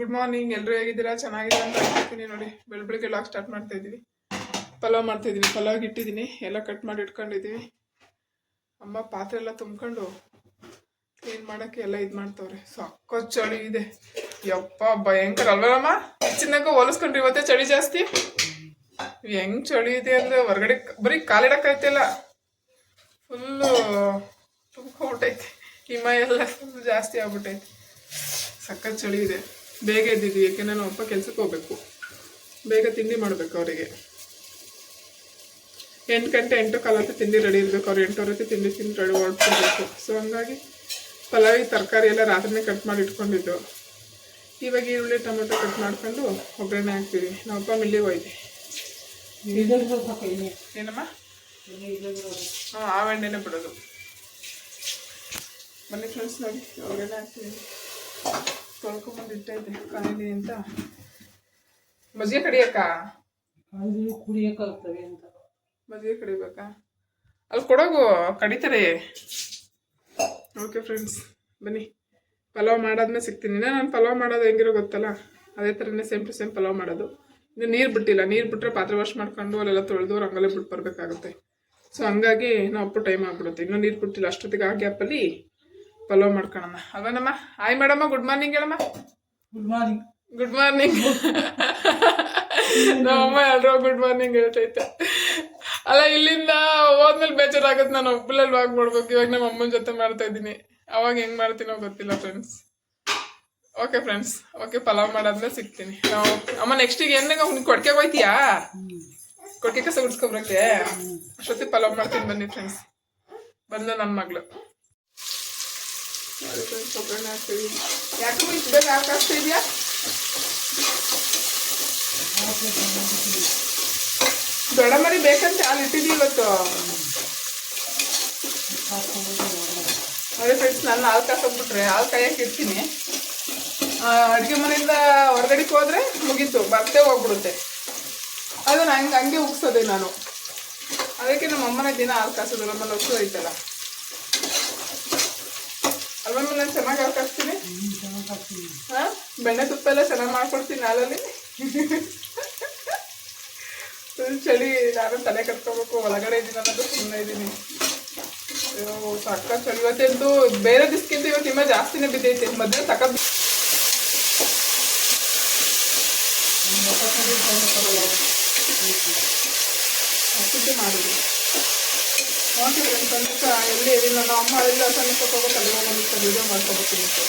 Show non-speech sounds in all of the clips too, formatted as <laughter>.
Good morning ಎಲ್ಲರೂ ಹೇಗಿದ್ದೀರಾ? ಚೆನ್ನಾಗಿದೆ ಅಂತ ಅನ್ಕೊತೀನಿ ನೋಡಿ. ಬೆಳ ಲಾಕ್ ಲಾಗ್ ಸ್ಟಾರ್ಟ್ ಮಾಡ್ತಾ ಇದ್ದೀವಿ. ಪಲಾವ್ ಮಾಡ್ತಾ ಇದ್ದೀನಿ ಪಲಾವ್ಗೆ ಇಟ್ಟಿದ್ದೀನಿ. ಎಲ್ಲ ಕಟ್ ಮಾಡಿ ಇಟ್ಕೊಂಡಿದ್ದೀವಿ. ಅಮ್ಮ ಪಾತ್ರೆ ಎಲ್ಲ ತುಂಬ್ಕೊಂಡು ಕ್ಲೀನ್ ಮಾಡೋಕ್ಕೆ ಎಲ್ಲ ಇದು ಮಾಡ್ತಾವ್ರೆ. ಸಕ್ಕ ಚಳಿ ಇದೆ. ಯಪ್ಪ, ಭಯಂಕರ. ಅಲ್ವಲ್ಲಮ್ಮ ಚಿನ್ನಕ್ಕೂ ಹೋಲಿಸ್ಕೊಂಡ್ರಿ ಇವತ್ತೇ ಚಳಿ ಜಾಸ್ತಿ? ಹೆಂಗ್ ಚಳಿ ಇದೆ ಅಂದ್ರೆ ಹೊರಗಡೆ ಬರೀ ಕಾಲಿಡಕ್ಕಾಯ್ತಿಲ್ಲ ಫುಲ್ಲು ತುಂಬ್ಕೊಂಡ್ಬಿಟ್ಟೈತಿ ಹಿಮ ಎಲ್ಲ ಫುಲ್ ಜಾಸ್ತಿ ಆಗ್ಬಿಟ್ಟೈತಿ. ಸಕ್ಕ ಚಳಿ ಇದೆ. ಬೇಗ ಎದ್ದಿದ್ವಿ ಯಾಕೆಂದ್ರೆ ನಮ್ಮ ಅಪ್ಪ ಕೆಲಸಕ್ಕೆ ಹೋಗ್ಬೇಕು. ಬೇಗ ತಿಂಡಿ ಮಾಡಬೇಕು ಅವರಿಗೆ. ಎಂಟು ಗಂಟೆ, ಎಂಟು ಕಾಲಕ್ಕೆ ತಿಂಡಿ ರೆಡಿ ಇರಬೇಕು, ಅವ್ರು ಎಂಟುವರೆಗೆ ತಿಂಡಿ ತಿಂದು ರೆಡಿ ಮಾಡ್ಕೊಬೇಕು ಸೊ ಹಂಗಾಗಿ ಪಲಾವಿ, ತರಕಾರಿ ಎಲ್ಲ ರಾತ್ರಿನೇ ಕಟ್ ಮಾಡಿ ಇಟ್ಕೊಂಡಿದ್ದು. ಇವಾಗ ಈರುಳ್ಳಿ, ಟೊಮೆಟೊ ಕಟ್ ಮಾಡ್ಕೊಂಡು ಒಗ್ಗರಣೆ ಹಾಕ್ತೀವಿ. ನಮ್ಮಪ್ಪ ಮಿಲ್ಲಿಗೆ ಹೋಯ್ತು. ಏನಮ್ಮ? ಹಾಂ ಆ ಎಣ್ಣೆನೇ ಬಿಡೋದು. ಬನ್ನಿ ಫ್ರೆಂಡ್ಸ್ ನೋಡಿ, ಒಗ್ಗರಣೆ ಹಾಕ್ತೀವಿ. ತೊಳ್ಕೊಂಬಂದು ಇಟ್ಟೈತೆ ಕಾಯಿಲೆ ಅಂತ. ಮಜ್ಜಿಗೆ ಕಡಿಯಕ್ಕ? ಅದು ಕುಡಿಯಕ್ಕಾಗ್ತವೆ ಅಂತ. ಮಜ್ಜಿಗೆ ಕಡಿಬೇಕಾ? ಅಲ್ಲಿ ಕೊಡೋಗು ಕಡಿತಾರೆ. ಓಕೆ ಫ್ರೆಂಡ್ಸ್ ಬನ್ನಿ. ಪಲಾವ್ ಮಾಡಾದ್ಮೇಲೆ ಸಿಗ್ತೀನಿ. ನಾನು ಪಲಾವ್ ಮಾಡೋದು ಹೆಂಗಿರೋ ಗೊತ್ತಲ್ಲ? ಅದೇ ಥರನೇ ಸೇಮ್ ಟು ಸೇಮ್ ಪಲಾವ್ ಮಾಡೋದು. ಇನ್ನು ನೀರು ಬಿಟ್ಟಿಲ್ಲ. ನೀರು ಬಿಟ್ಟರೆ ಪಾತ್ರೆ ವಾಶ್ ಮಾಡ್ಕೊಂಡು ಅಲ್ಲೆಲ್ಲ ತೊಳೆದು ರಂಗೋಲೆ ಬಿಟ್ಟು ಬರಬೇಕಾಗುತ್ತೆ. ಸೊ ಹಂಗಾಗಿ ನಾವು ಅಪ್ಪು ಟೈಮ್ ಆಗ್ಬಿಡುತ್ತೆ. ಇನ್ನೂ ನೀರು ಬಿಟ್ಟಿಲ್ಲ. ಅಷ್ಟೊತ್ತಿಗೆ ಆ ಗ್ಯಾಪಲ್ಲಿ ಪಲಾವ್ ಮಾಡ್ಕೊಳಮ್ಮ. ಅವನಮ್ಮ ಹಾಯ್ ಮೇಡಮ್ಮ ಗುಡ್ ಮಾರ್ನಿಂಗ್ ಹೇಳಮ್ಮ. ಗುಡ್ ಮಾರ್ನಿಂಗ್ ಗುಡ್ ಮಾರ್ನಿಂಗ್ ನಮ್ಮಮ್ಮ ಎಲ್ರೋ ಗುಡ್ ಮಾರ್ನಿಂಗ್ ಹೇಳ್ತೈತೆ. ಅಲ್ಲ ಇಲ್ಲಿಂದ ಹೋದ್ಮೇಲೆ ಬೇಜಾರಾಗತ್ತೆ ನಾನು ಒಬ್ಬಳಲ್ಲಿ ವಾಕ್ ಮಾಡ್ಬೇಕು. ಇವಾಗ ನಮ್ಮ ಅಮ್ಮನ ಜೊತೆ ಮಾಡ್ತಾ ಇದ್ದೀನಿ. ಅವಾಗ ಹೆಂಗ್ ಮಾಡ್ತೀನೋ ಗೊತ್ತಿಲ್ಲ friends okay friends okay pulao ಮಾಡಾದ್ಮೇಲೆ ಸಿಗ್ತೀನಿ. ನಾವು ಅಮ್ಮ ನೆಕ್ಸ್ಟಿಗೆ ಏನಾಗ ಕೊಡ್ಕೆ ಹೋಯ್ತೀಯಾ? ಕೊಡ್ಕೆ ಕಸ ಗುಡ್ಸ್ಕೊಬ್ರಕ್ಕೆ ಅಷ್ಟೊತ್ತಿ ಪಲಾವ್ ಮಾಡ್ತೀನಿ ಬನ್ನಿ ಫ್ರೆಂಡ್ಸ್ ಬಂದ ನನ್ನ ಮಗಳು. ಫ್ರೆಂಡ್ಸ್ ಒಗ್ಗರಣೆ ಹಾಕ್ತೀವಿ ಯಾಕೆ ಬೇಗ ಹಾಕಾಗ್ತಾ ಇದೆಯಾ ದೊಡ್ಡ ಮರಿ ಬೇಕಂತ ಅಲ್ಲಿ ಇಟ್ಟಿದ್ದೀವಿ ಇವತ್ತು. ನೋಡಿ ಫ್ರೆಂಡ್ಸ್ ನಾನು ಹಾಲು ಕಾಸೋಗ್ಬಿಟ್ರೆ ಹಾಲು ಕಾಯಕ್ಕೆ ಇರ್ತೀನಿ ಅಡುಗೆ ಮನೆಯಿಂದ ಹೊರಗಡೆ ಹೋದ್ರೆ ಮುಗೀತು, ಬರ್ತೇ ಹೋಗ್ಬಿಡುತ್ತೆ. ಅದು ನಂಗೆ, ಹಂಗೆ ಉಗ್ಸೋದೆ ನಾನು. ಅದಕ್ಕೆ ನಮ್ಮ ಅಮ್ಮನ ದಿನ ಹಾಲು ಕಾಸೋದು, ನಮ್ಮಲ್ಲಿ ಹೊಸ ಐತಲ್ಲ ಅಲ್ವಾ ನಾನು ಚೆನ್ನಾಗಿ ಕಾಸ್ತೀನಿ ಹಾ? ಬೆಣ್ಣೆ ತುಪ್ಪ ಎಲ್ಲ ಚೆನ್ನಾಗಿ ಮಾಡ್ಕೊಡ್ತೀನಿ ಹಾಲಲ್ಲಿ ಚಳಿ, ನಾನು ತಲೆ ಕಟ್ಕೋಬೇಕು ಒಳಗಡೆ ಇದ್ದೀನಿ ಅನ್ನೋದು ಸುಮ್ಮನೆ ಇದ್ದೀನಿ. ಅಯ್ಯೋ ಸಕ್ಕ ಚಳಿ. ಇವತ್ತಂತೂ ಬೇರೆ ದಿಸ್ಕಿಂತ ಇವತ್ತು ನಿಮ್ಮ ಜಾಸ್ತಿನೇ ಬಿದ್ದೈತೆ. ಮೊದಲು ಸಖತ್ ಹಸಿಟ್ಟು ಓಕೆ ಫ್ರೆಂಡ್ಸ್ ಎಲ್ಲಿ ಎಲ್ಲಿ ನಾನು ಅಮ್ಮ ಎಲ್ಲ ಸಣ್ಣ ಹೋಗೋ ತಲೆ ಹೋಗೋದು ವಿಡಿಯೋ ಮಾಡ್ಕೊಬೇಕು ಎಷ್ಟು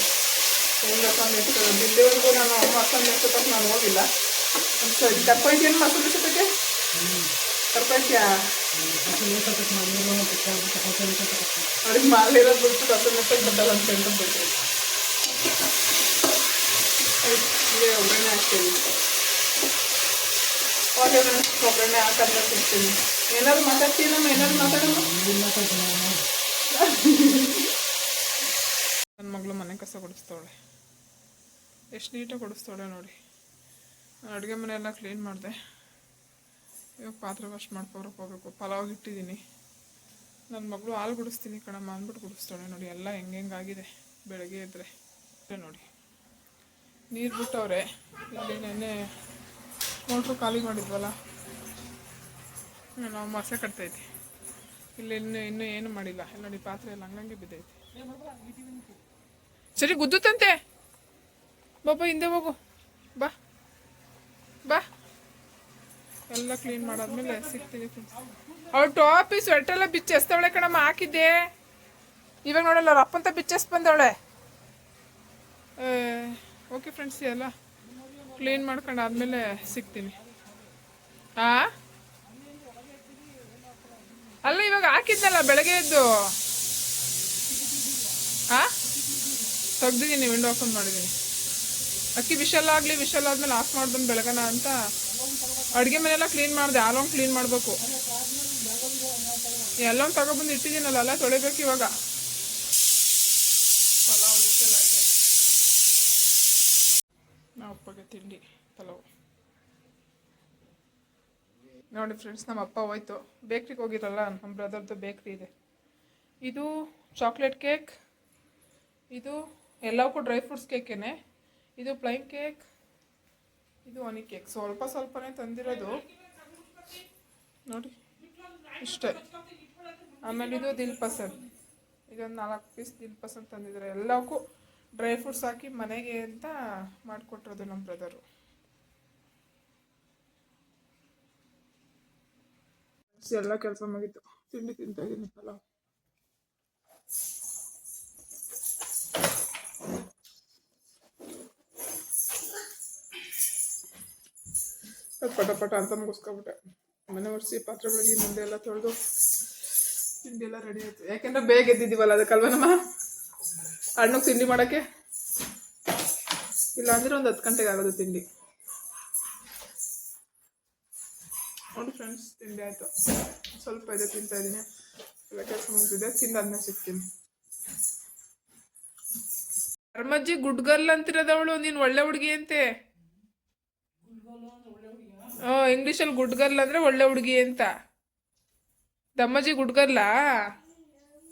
ಇಲ್ಲಿವರೆಗೂ ನಾನು ಅಮ್ಮ ಎಷ್ಟೊತ್ತಕ್ಕೆ ನಾನು ಹೋಗಿಲ್ಲ. ಸರಿ ಕರ್ಕೊಯ್ತೀನಿ ಮಸಾಲೆ ಜೊತೆಗೆ ಕರ್ಕೊಯ್ತೀಯಾ ಅವ್ರಿಗೆ ಮಾಲೆ ಇರೋದು ಬಿಟ್ಟು ಮೆಸಕ್ಕೆ ಬರ್ತಲ್ಲ ಅಂತ ಹೇಳ್ಕೊಂಡು ಇದೇ ಒಗ್ಗರಣೆ ಹಾಕ್ತೀವಿ ಫ್ರೆಂಡ್ಸ್ ಒಗ್ಗರಣೆ ಹಾಕಂತ ತಿಂತೀನಿ ಏನಾದ್ರು ಏನಾದ್ರು ಮಾತಾಡೋಣ ನನ್ನ ಮಗಳು ಮನೆ ಕಸ ಕೊಡಿಸ್ತಾವಳೆ ಎಷ್ಟು ನೀಟಾಗಿ ಕೊಡಿಸ್ತಾವಳೆ ನೋಡಿ. ಅಡುಗೆ ಮನೆಯೆಲ್ಲ ಕ್ಲೀನ್ ಮಾಡಿದೆ. ಇವಾಗ ಪಾತ್ರೆ ವಾಶ್ ಮಾಡ್ಕೊಬ್ರಕ್ಕೆ ಹೋಗ್ಬೇಕು. ಪಲಾವ್ ಇಟ್ಟಿದ್ದೀನಿ ನನ್ನ ಮಗಳು ಹಾಲು ಗುಡಿಸ್ತೀನಿ ಕಣಮ್ಮ ಅಂದ್ಬಿಟ್ಟು ಕುಡಿಸ್ತಾಳೆ ನೋಡಿ. ಎಲ್ಲ ಹೆಂಗೆ ಹೆಂಗಾಗಿದೆ ಬೆಳಗ್ಗೆ ಎದ್ದರೆ ನೋಡಿ. ನೀರು ಬಿಟ್ಟವ್ರೆ. ಇಲ್ಲಿ ನೆನ್ನೆ ಮೋಟ್ರು ಖಾಲಿ ಮಾಡಿದ್ವಲ್ಲ? ನಾವು ಮಸೆ ಕಟ್ತೈತಿ. ಇಲ್ಲಿ ಇನ್ನು, ಇನ್ನೂ ಏನು ಮಾಡಿಲ್ಲ. ಎಲ್ಲ ನೋಡಿ, ಪಾತ್ರೆ ಎಲ್ಲ ಹಂಗಂಗೆ ಬಿದ್ದೈತಿ. ಸರಿ ಗುದ್ದುತ್ತಂತೆ ಬಾಬಾ ಹಿಂದೆ ಹೋಗು. ಬಾ. ಬಾ. ಎಲ್ಲ ಕ್ಲೀನ್ ಮಾಡಾದ್ಮೇಲೆ ಸಿಗ್ತೀನಿ ಅವಳು ಟಾಪಿ ಸ್ವೆಟರ್ ಎಲ್ಲ ಬಿಚ್ಚೆಸ್ತವಳೆ ಕಣಮ್ಮ, ಹಾಕಿದ್ದೆ. ಇವಾಗ ನೋಡಲ್ಲ ಅವ್ರ ಅಪ್ಪಂತ ಬಿಚ್ಚೆಸ್ ಬಂದವಳೆ. ಓಕೆ ಫ್ರೆಂಡ್ಸ್ ಎಲ್ಲ. ಕ್ಲೀನ್ ಮಾಡ್ಕೊಂಡು ಆದ್ಮೇಲೆ ಸಿಗ್ತೀನಿ. ಆ? ಅಲ್ಲ, ಇವಾಗ ಹಾಕಿದ್ನಲ್ಲ ಬೆಳಗ್ಗೆ ಎದ್ದು? ಆ? ತೆಗ್ದಿದ್ದೀನಿ ವಿಂಡೋ ಓಪನ್ ಮಾಡಿದ್ದೀನಿ. ಅಕ್ಕಿ ವಿಶಲ್ ಆಗಲಿ ವಿಶಲ್ ಆದ್ಮೇಲೆ ಆಫ್ ಮಾಡ್ದನ್ ಬೆಳಗನ ಅಂತ ಅಡುಗೆ ಮನೆಯೆಲ್ಲ ಕ್ಲೀನ್ ಮಾಡಿದೆ ಹಾಲೊಂದು ಕ್ಲೀನ್ ಮಾಡಬೇಕು. ಎಲ್ಲೊಂದು ತಗೊಬಂದು ಇಟ್ಟಿದ್ದೀನಲ್ಲ ಎಲ್ಲ ತೊಳಿಬೇಕು ಇವಾಗ ಪಲಾವ್ ವಿಶಲ್ ಆಯ್ತು ನಮ್ಮ ಅಪ್ಪಗೆ ತಿಂಡಿ ಪಲಾವ್ ನೋಡಿ ಫ್ರೆಂಡ್ಸ್ ನಮ್ಮ ಅಪ್ಪ ಹೋಯ್ತು. ಬೇಕ್ರಿಗೆ ಹೋಗಿರಲ್ಲ ನಮ್ಮ ಬ್ರದರ್ದು ಬೇಕ್ರಿ ಇದೆ. ಇದು ಚಾಕ್ಲೇಟ್ ಕೇಕ್ ಇದು ಎಲ್ಲವಕ್ಕೂ ಡ್ರೈ ಫ್ರೂಟ್ಸ್ ಕೇಕೇನೆ ಇದು ಪ್ಲೈನ್ ಕೇಕ್ ಇದು ಒನಿ ಕೇಕ್ ಸ್ವಲ್ಪ ಸ್ವಲ್ಪನೇ ತಂದಿರೋದು. ನೋಡಿ, ಇಷ್ಟೇ. ಆಮೇಲೆ ಇದು ದಿಲ್ ಪಸಂದ್ ಇದೊಂದು ನಾಲ್ಕು ಪೀಸ್ ದಿಲ್ ಪಸಂದ್ ತಂದಿದ್ದಾರೆ. ಎಲ್ಲವಕ್ಕೂ ಡ್ರೈ ಫ್ರೂಟ್ಸ್ ಹಾಕಿ ಮನೆಗೆ ಅಂತ ಮಾಡಿಕೊಟ್ಟಿರೋದು ನಮ್ಮ ಬ್ರದರು ಎಲ್ಲ ಕೆಲಸ ಮುಗೀತು ತಿಂಡಿ ತಿಂತಾ ಇದ್ದೀನಿ ಪಲಾವ್ ಪಟ ಪಟ ಅಂತ ಮುಗಿಸ್ಕೊಬಿಟ್ಟೆ ಮನೆ ಒರೆಸಿ ಪಾತ್ರೆ ಮುಂದೆ ಎಲ್ಲ ತೊಳೆದು ತಿಂಡಿ ಎಲ್ಲ ರೆಡಿ ಆಯ್ತು ಯಾಕೆಂದ್ರೆ ಬೇಗ ಎದ್ದಿದ್ದೀವಲ್ಲ ಅದಕ್ಕಲ್ವನಮ್ಮ ನಮ್ಮ ತಿಂಡಿ ಮಾಡೋಕ್ಕೆ ಇಲ್ಲ ಅಂದ್ರೆ ಒಂದು ಹತ್ತು ಗಂಟೆಗೆ ಆಗೋದು ತಿಂಡಿ ನೋಡಿ ಫ್ರೆಂಡ್ಸ್ ತಿಂಡಿ ಆಯಿತು. ಸ್ವಲ್ಪ ಇದೆ ತಿಂತಾ ಇದ್ದೀನಿ ಎಲ್ಲ ಕೆಲಸ ಮುಗಿದಿದೆ. ತಿಂದಾದ್ಮೇಲೆ ಸಿಗ್ತೀನಿ. ಧರ್ಮಜ್ಜಿ ಗುಡ್ ಗರ್ಲ್ ಅಂತಿರೋದವಳು, ನೀನು ಒಳ್ಳೆ ಹುಡುಗಿ ಅಂತೆ. ಹ್ಞೂ ಇಂಗ್ಲೀಷಲ್ಲಿ ಗುಡ್ ಗರ್ಲ್ ಅಂದರೆ ಒಳ್ಳೆ ಹುಡುಗಿ ಅಂತ. ದಮ್ಮಜ್ಜಿ ಗುಡ್ ಗರ್ಲಾ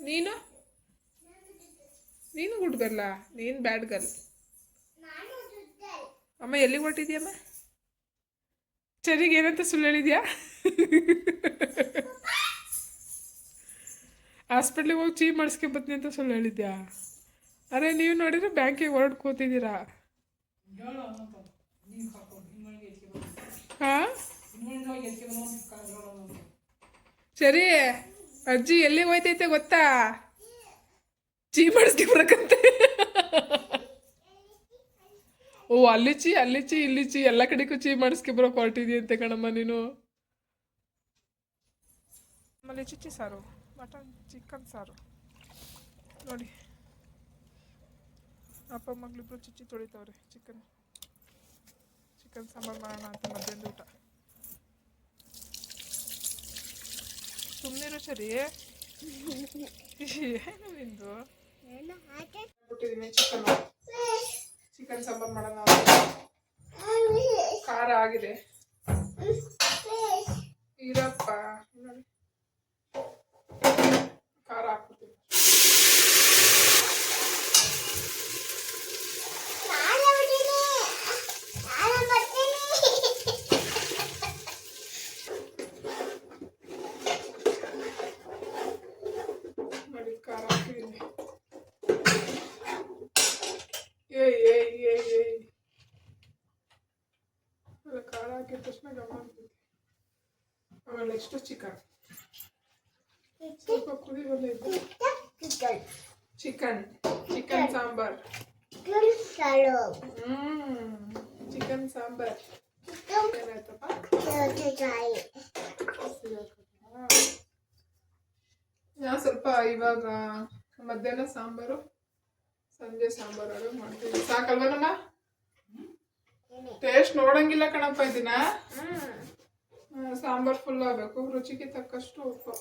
ನೀನು? ನೀನು ಗುಡ್ ಗರ್ಲಾ ನೀನು ಬ್ಯಾಡ್ ಗರ್ಲ್ ಅಮ್ಮ, ಎಲ್ಲಿಗೆ ಹೊಟ್ಟಿದ್ಯಮ್ಮ ಚರಿಗೆ ಏನಂತ ಸುಳ್ಳು ಹೇಳಿದ್ಯಾ? ಹಾಸ್ಪಿಟ್ಲಿಗೆ ಹೋಗಿ ಚೀ ಮಾಡಿಸ್ಕೊಂಬತ್ತೀನಿ ಅಂತ ಸುಳ್ಳು ಹೇಳಿದ್ಯಾ? ಅರೆ, ನೀವು ನೋಡಿದ್ರೆ ಬ್ಯಾಂಕಿಗೆ ಹೊರಡ್ ಕೂತಿದ್ದೀರಾ? ಹಾಂ? ಸರಿ, ಅಜ್ಜಿ ಎಲ್ಲಿಗೆ ಹೋಯ್ತೈತೆ ಗೊತ್ತಾ? ಚೀ ಮಾಡಿಸ್ಕೊಂಬರಕಂತೆ ಓ ಅಲ್ಲಿಚಿ ಅಲ್ಲಿಚಿ ಅಲ್ಲಿ ಚೀ ಇಲ್ಲಿ ಚೀ. ಎಲ್ಲ ಕಡೆಗೂ ಚೀ ಮಾಡಿಸ್ಕೊಂಬರಕ್ ಹೊರಟಿದ್ಯಂತೆ ಕಣಮ್ಮ ನೀನು? ಆಮೇಲೆ ಚಿಚ್ಚಿ ಸಾರು ಮಟನ್ ಚಿಕನ್ ಸಾರು. ನೋಡಿ. ಅಪ್ಪ ಮಗಳಿಬ್ರು ಚಿಚ್ಚಿ ತೊಳಿತವ್ರೆ ಚಿಕನ್. ಚಿಕನ್ ಸಾಂಬಾರು ಮಾಡೋಣ ಅಂತ ಮಧ್ಯಾಹ್ನದ ಊಟ. ಸುಮ್ಮನಿರು ಸರಿ <laughs> ಏನು ನಿಂದು? ಚಿಕನ್. ಸಾಂಬಾರು ಮಾಡೋಣ ಖಾರ ಆಗಿದೆ ಇರಪ್ಪ ನೋಡಿ. ಖಾರ ಹಾಕ್ಬಿಡ್ತೀನಿ ನೋಡಿ ಖಾರ ಹಾಕಿದ್ದೀನಿ ಏಯ್ ಏಯ್ ಏಯ್ ಏಯ್ ಅಲ್ಲ ಖಾರ ಹಾಕಿದ ತಕ್ಷಣ ಗಮನ ಬರ್ತೈತಿ ಆಮೇಲೆ ನೆಕ್ಸ್ಟ್ ಚಿಕನ್ ಸ್ವಲ್ಪ ಕುದಿ ಬಂದಿತ್ತು ಚಿಕನ್. ಚಿಕನ್. ಸಾಂಬಾರ್. ಹ್ಮ್. ಚಿಕನ್ ಸಾಂಬಾರ್. ಏನಾಯ್ತಪ್ಪ? ನಾ ಸ್ವಲ್ಪ ಇವಾಗ ಮಧ್ಯಾಹ್ನ ಸಾಂಬಾರು ಸಂಜೆ ಸಾಂಬಾರು ಅದು ಮಾಡ್ತೀವಿ ಸಾಕಲ್ವಾ ನಮ್ಮ ಟೇಸ್ಟ್ ನೋಡಂಗಿಲ್ಲ ಕಣಪ್ಪ ಇದನ್ನ. ಸಾಂಬಾರ್ ಫುಲ್ ಆಗಬೇಕು. ರುಚಿಗೆ ತಕ್ಕಷ್ಟು ಉಪ್ಪು.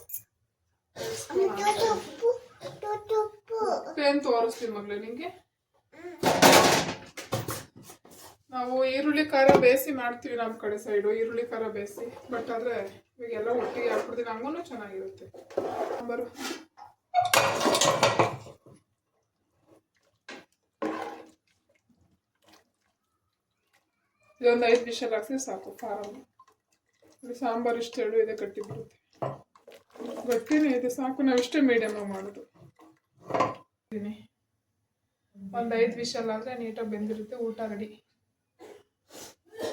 ಪೇನ್ ತೋರಿಸ್ತೀವಿ ಮಗ್ಳು ನಿಂಗೆ? ನಾವು ಈರುಳ್ಳಿ ಖಾರ ಬೇಯಿಸಿ ಮಾಡ್ತೀವಿ ನಮ್ಮ ಕಡೆ ಸೈಡು ಈರುಳ್ಳಿ ಖಾರ ಬೇಯಿಸಿ. ಬಟ್ ಆದರೆ ಇವಾಗೆಲ್ಲ ಒಟ್ಟಿಗೆ ಹಾಕ್ಬಿಡ್ತೀನಿ ಹಂಗೂ ಚೆನ್ನಾಗಿರುತ್ತೆ. ಸಾಂಬಾರು. ಇದೊಂದು ಐದು ವಿಷಲ್ ಹಾಕ್ಸಿ ಸಾಕು ಖಾರ ಇದು ಸಾಂಬಾರು ಇಷ್ಟು ಎರಡು ಇದೆ ಕಟ್ಟಿ ಬರುತ್ತೆ. ಗಟ್ಟಿನೇ ಇದೆ ಸಾಕು. ನಾವು ಇಷ್ಟೇ ಮೀಡಿಯಮ್ ಮಾಡೋದು. ಒಂದು ಐದು ವಿಷಲ್ ಆದರೆ ನೀಟಾಗಿ ಬೆಂದಿರುತ್ತೆ ಊಟ ರೆಡಿ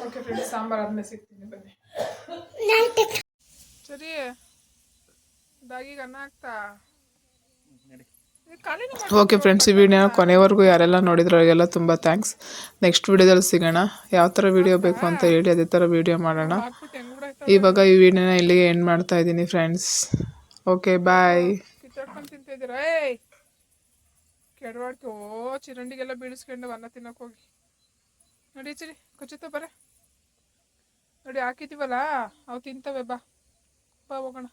ಓಕೆ ಫ್ರೆಂಡ್ಸ್ ಸಾಂಬಾರು ಆದ್ಮೇಲೆ ಸಿಗ್ತೀನಿ ಬನ್ನಿ. ಸರಿ ಬ್ಯಾಗಿಗೆ ಅನ್ನ ಹಾಕ್ತಾ ಖಾಲಿನೇ ಓಕೆ ಫ್ರೆಂಡ್ಸ್ ಈ ವಿಡಿಯೋನ ಕೊನೆವರೆಗೂ ಯಾರೆಲ್ಲ ನೋಡಿದ್ರು ಅವರಿಗೆಲ್ಲ ತುಂಬ ಥ್ಯಾಂಕ್ಸ್ ನೆಕ್ಸ್ಟ್ ವಿಡಿಯೋದಲ್ಲಿ ಸಿಗೋಣ. ಯಾವ ಥರ ವಿಡಿಯೋ ಬೇಕು ಅಂತ ಹೇಳಿ ಅದೇ ಥರ ವಿಡಿಯೋ ಮಾಡೋಣ. ಇವಾಗ ಈ ವಿಡಿಯೋನ ಇಲ್ಲಿಗೆ ಎಂಡ್ ಮಾಡ್ತಾ ಇದ್ದೀನಿ ಫ್ರೆಂಡ್ಸ್ ಓಕೆ ಬಾಯ್ ಕಿತ್ತಾಡ್ಕೊಂಡು ಏಯ್! ಚಿರಂಡಿಗೆಲ್ಲ ಬೀಳಿಸ್ಕೊಂಡು ಅನ್ನ ತಿನ್ನಕ್ಕೆ ಹೋಗಿ. ನೋಡಿ ಚಿರಿ, ಕೊಚ್ಚುತ್ತ ಬರ. ನೋಡಿ, ಹಾಕಿದೀವಲ್ಲ? ಅವು ತಿಂತವೆ, ಬಾ. ಬಾ, ಹೋಗೋಣ.